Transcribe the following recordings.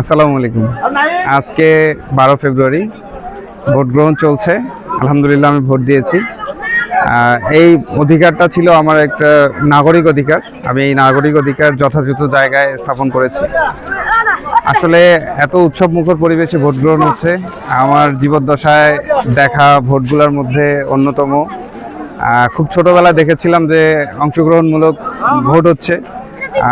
আসসালামু আলাইকুম। আজকে বারো ফেব্রুয়ারি, ভোট গ্রহণ চলছে। আলহামদুলিল্লাহ আমি ভোট দিয়েছি। এই অধিকারটা ছিল আমার একটা নাগরিক অধিকার। আমি এই নাগরিক অধিকার যথাযথ জায়গায় স্থাপন করেছি। আসলে এত উৎসব মুখর পরিবেশে ভোট গ্রহণ হচ্ছে। আমার জীবদ্দশায় দেখা ভোটগুলোর মধ্যে অন্যতম। খুব ছোটবেলায় দেখেছিলাম যে অংশগ্রহণমূলক ভোট হচ্ছে।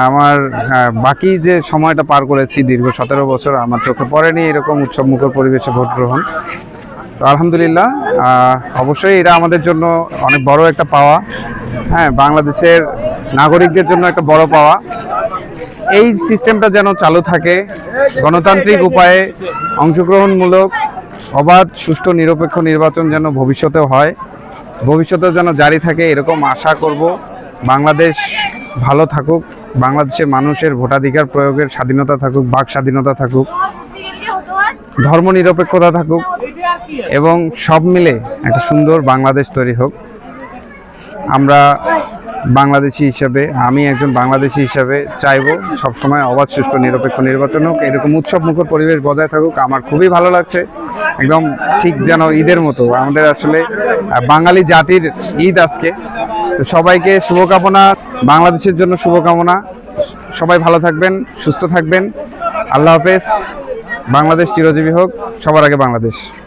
আমার আহ, বাকি যে সময়টা পার করেছি দীর্ঘ সতেরো বছর আমার চোখে পড়েনি এরকম উৎসব মুখর পরিবেশে ভোট গ্রহণ। তো আলহামদুলিল্লাহ অবশ্যই এটা আমাদের জন্য অনেক বড় একটা পাওয়া। হ্যাঁ বাংলাদেশের নাগরিকদের জন্য একটা বড় পাওয়া। এই সিস্টেমটা যেন চালু থাকে গণতান্ত্রিক উপায়ে অংশগ্রহণমূলক অবাধ সুষ্ঠু নিরপেক্ষ নির্বাচন যেন ভবিষ্যতেও হয়। ভবিষ্যতেও যেন জারি থাকে এরকম আশা করব বাংলাদেশ ভালো থাকুক, বাংলাদেশের মানুষের ভোটাধিকার প্রয়োগের স্বাধীনতা থাকুক, বাক স্বাধীনতা থাকুক, ধর্ম নিরপেক্ষতা থাকুক, এবং সব মিলে একটা সুন্দর বাংলাদেশ তৈরি হোক। আমরা বাংলাদেশি হিসাবে, আমি একজন বাংলাদেশি হিসাবে চাইব সবসময় অবাধ, সুষ্ঠু, নিরপেক্ষ নির্বাচন হোক। এরকম উৎসব মুখর পরিবেশ বজায় থাকুক, আমার খুবই ভালো লাগছে। একদম ঠিক যেন ঈদের মতো। আমাদের আসলে বাঙালি জাতির ঈদ আজকে। সবাইকে শুভকামনা, বাংলাদেশের জন্য শুভকামনা। সবাই ভালো থাকবেন, সুস্থ থাকবেন। আল্লাহ হাফেজ। বাংলাদেশ চিরজীবী হোক। সবার আগে বাংলাদেশ।